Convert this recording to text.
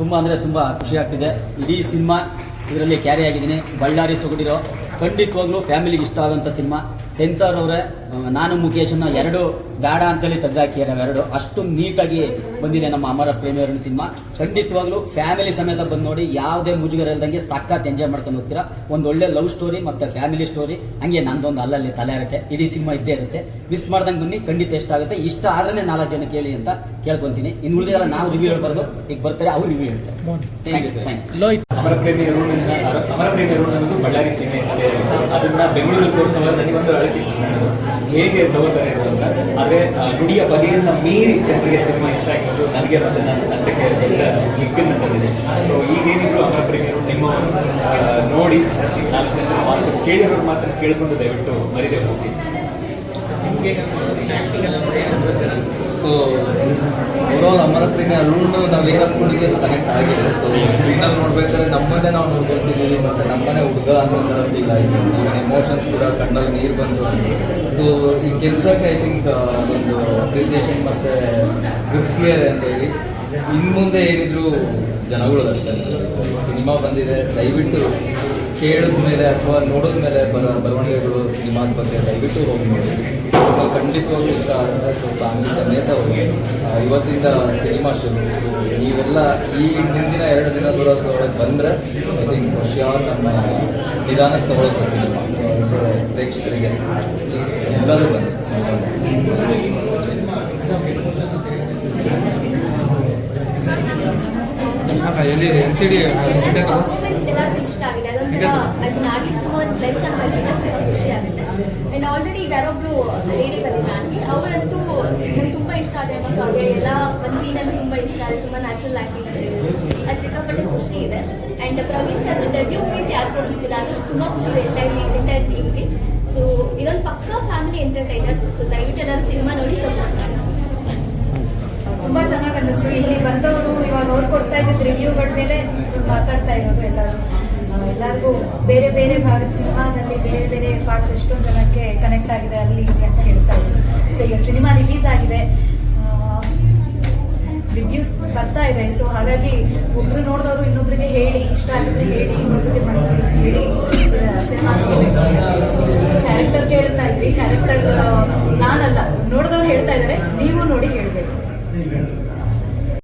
ತುಂಬ ಅಂದರೆ ತುಂಬ ಖುಷಿ ಆಗ್ತಿದೆ. ಇಡೀ ಸಿನಿಮಾ ಇದರಲ್ಲಿ ಕ್ಯಾರಿ ಆಗಿದ್ದೀನಿ. ಬಳ್ಳಾರಿ ಸೊಗಡಿರೋ ಖಂಡಿತವಾಗ್ಲೂ ಫ್ಯಾಮಿಲಿಗೆ ಇಷ್ಟ ಆಗೋಂಥ ಸಿನಿಮಾ. ಸೆನ್ಸಾರ್ ಅವರೇ ನಾನು ಮುಖೇಶನ ಎರಡು ಬೇಡ ಅಂತೇಳಿ ತೆಗ್ದಾಕಿ ನಾವು ಎರಡು ಅಷ್ಟು ನೀಟಾಗಿ ಬಂದಿದೆ ನಮ್ಮ ಅಮರ ಪ್ರೇಮಿಯರ್ ಸಿನಿಮಾ. ಖಂಡಿತವಾಗ್ಲೂ ಫ್ಯಾಮಿಲಿ ಸಮೇತ ಬಂದು ನೋಡಿ ಯಾವುದೇ ಮುಜುಗರ ಇಲ್ದಂಗೆ ಸಖತ್ ಎಂಜಾಯ್ ಮಾಡ್ಕೊಂಡು ಹೋಗ್ತೀರಾ. ಒಂದು ಒಳ್ಳೆ ಲವ್ ಸ್ಟೋರಿ ಮತ್ತು ಫ್ಯಾಮಿಲಿ ಸ್ಟೋರಿ ಹಂಗೆ ನಂದೊಂದು ಅಲ್ಲಲ್ಲಿ ತಲೆ ಇರುತ್ತೆ ಇಡೀ ಸಿನಿಮಾ ಇದ್ದೇ ಇರುತ್ತೆ. ಮಿಸ್ ಮಾಡ್ದಂಗೆ ಬನ್ನಿ ಖಂಡಿತ ಇಷ್ಟ ಆಗುತ್ತೆ. ಇಷ್ಟ ಆದ್ರೆ ನಾಲ್ಕು ಜನ ಕೇಳಿ ಅಂತ ಕೇಳ್ಕೊಂತೀನಿ. ಇನ್ನು ಉಳಿದೆಲ್ಲ ನಾವು ರಿವ್ಯೂ ಹೇಳ್ಬಾರ್ದು. ಈಗ ಬರ್ತಾರೆ ಅವ್ರು ರಿವ್ಯೂ ಹೇಳ್ತಾರೆ. ಅಮರ ಪ್ರೇಮಿ ಅಮರ ಪ್ರೇಮಿ ಬಳ್ಳಾರಿ ಇದೆ ಅದನ್ನ ಬೆಂಗಳೂರಲ್ಲಿ ತೋರಿಸುವಾಗ ನನಗೊಂದು ಅಳತಿತ್ತು ಸಣ್ಣದು ಹೇಗೆ ತಗೋತಾರೆ ಅಂತ. ಆದರೆ ನುಡಿಯ ಬಗೆಯನ್ನ ಮೀರಿ ಜನರಿಗೆ ಸಿನಿಮಾ ಇಷ್ಟ ಆಗಿದ್ದು ನನಗೆ ಅದನ್ನ ತಂಡಕ್ಕೆ ಹಿಗ್ಗನ್ನು ತಂದಿದೆ. ಸೊ ಈಗೇನಿದ್ರು ಅಮರ ಪ್ರೇಮಿಯರು ನಿಮ್ಮ ನೋಡಿ ನಾಲ್ಕು ಜನರ ಮಾತು ಕೇಳಿರೋರು ಮಾತ್ರ ಕೇಳಿಕೊಂಡು ದಯವಿಟ್ಟು ಮರಿದೇ ಹೋಗಿ. ನಿಮಗೆ ಸೊ ಓವರಾಲ್ ಅಮರ ಪ್ರೇಮಿ ಅರುಣ್, ನಾವು ಅನ್ಕೊಂಡಿದ್ವಿ ಕನೆಕ್ಟ್ ಆಗಿದೆ ಸೊ ಸ್ಕ್ರೀನಲ್ಲಿ ನೋಡ್ಬೇಕಾದ್ರೆ ನಮ್ಮನ್ನೇ ನಾವು ಅನ್ನೋ ಥರ ಫೀಲ್ ಆಯಿತು ಎಮೋಷನ್ಸ್ ಕೂಡ ಕಣ್ಣಲ್ಲಿ ನೀರು ಬಂತು ಸೊ ಈ ಕೆಲಸಕ್ಕೆ ಐ ಥಿಂಕ್ ಒಂದು ಅಪ್ರಿಸಿಯೇಷನ್ ಮತ್ತು ಗುರ್ತಿದ್ದಾರೆ ಅಂತ ಹೇಳಿ ಇನ್ನು ಮುಂದೆ ಏನಿದ್ರು ಜನಗಳು ಅಷ್ಟೇ. ಸಿನಿಮಾ ಬಂದಿದೆ, ದಯವಿಟ್ಟು ಕೇಳಿದ ಮೇಲೆ ಅಥವಾ ನೋಡಿದ ಮೇಲೆ ಬರ, ಬರವಣಿಗೆಗಳು ಸಿನಿಮಾದ ಬಗ್ಗೆ ದಯವಿಟ್ಟು ಹೋಗಿ ನೋಡಿ ಸ್ವಲ್ಪ ಖಂಡಿತವಾಗ್ಲೂ ಇಷ್ಟ ಆಗುತ್ತೆ ಸ್ವಲ್ಪ ಫ್ಯಾಮಿಲಿ ಸಮೇತ ಹೋಗಿ ಇವತ್ತಿಂದ ಸಿನಿಮಾ ಶುರು. ಸೊ ನೀವೆಲ್ಲ ಈ ಮುಂದಿನ ಎರಡು ದಿನದೊಳಗೆ ಬಂದರೆ ಐ ಥಿಂಕ್ ಶ್ಯೂರ್ ನಮ್ಮ ನಿಧಾನಕ್ಕೆ ತಗೊಳುತ್ತೆ ಸಿನಿಮಾ. ಸೊ ಪ್ರೇಕ್ಷಕರಿಗೆ ಎಲ್ಲರೂ ಬನ್ನಿ. ಎಲ್ಲಿ ಎನ್ ಸಿ ಡಿ ಪರ್ಫಾರ್ಮೆನ್ಸ್ ಎಲ್ಲರಿಗೂ ಇಷ್ಟ ಆಗಿದೆ. ಅದೊಂಥರ ಆಸ್ ಅನ್ ಆರ್ಟಿಸ್ಟ್ ಒಂದು ಪ್ಲಸ್ ಅಂತ ತುಂಬ ಖುಷಿ ಆಗುತ್ತೆ. ಆ್ಯಂಡ್ ಆಲ್ರೆಡಿ ಯಾರೊಬ್ರು ಲೇಡಿ ಬಂದಿಲ್ಲ ಅವರಂತೂ ನಂಗೆ ತುಂಬ ಇಷ್ಟ ಆದ ಮಕ್ಕಳಿಗೆ ಎಲ್ಲ ಒಂದು ಸೀನಲ್ಲೂ ತುಂಬ ಇಷ್ಟ ಆಗಿದೆ ತುಂಬ ನ್ಯಾಚುರಲ್ ಆ್ಯಕ್ಟಿಂಗ್ ಅಂತ ಹೇಳಿದ್ರು ಅದು ಸಿಕ್ಕಾಪಟ್ಟೆ ಖುಷಿ ಇದೆ. And Praveen sir debut movie ಯಾರಿಗೂ ಅನಿಸ್ತಿಲ್ಲ. ಅದು ತುಂಬ ಖುಷಿ ಇದೆ ಎಂಟೈರ್ಲಿ ಎಂಟೈರ್ ಟೀಮ್ಗೆ ಸೊ ಇದೊಂದು ಪಕ್ಕಾ ಫ್ಯಾಮಿಲಿ ಎಂಟರ್ಟೈನರ್ ಸೊ ದಯವಿಟ್ಟು ಎಲ್ಲರೂ ಸಿನಿಮಾ ನೋಡಿ ಸಪೋರ್ಟ್ ಮಾಡಿ. ತುಂಬಾ ಚೆನ್ನಾಗಿ ಅನ್ನಿಸ್ತು ಇಲ್ಲಿ ಎಲ್ಲರಿಗೂ ಬೇರೆ ಬೇರೆ ಭಾಗದ ಸಿನಿಮಾದಲ್ಲಿ ಬೇರೆ ಬೇರೆ ಪಾರ್ಟ್ಸ್ ಎಷ್ಟೊಂದು ಜನಕ್ಕೆ ಕನೆಕ್ಟ್ ಆಗಿದೆ ಅಲ್ಲಿ, ಇಲ್ಲಿ ಅಂತ ಹೇಳ್ತಾ ಇದ್ರು. ಸೊ ಈಗ ಸಿನಿಮಾ ರಿಲೀಸ್ ಆಗಿದೆ. ರಿವ್ಯೂಸ್ ಬರ್ತಾ ಇದೆ. ಸೊ ಹಾಗಾಗಿ ಒಬ್ರು ನೋಡಿದವರು ಇನ್ನೊಬ್ರಿಗೆ ಹೇಳಿ, ಇಷ್ಟ ಆಗಿದ್ರೆ ಹೇಳಿ, ಇನ್ನೊಬ್ರಿಗೆ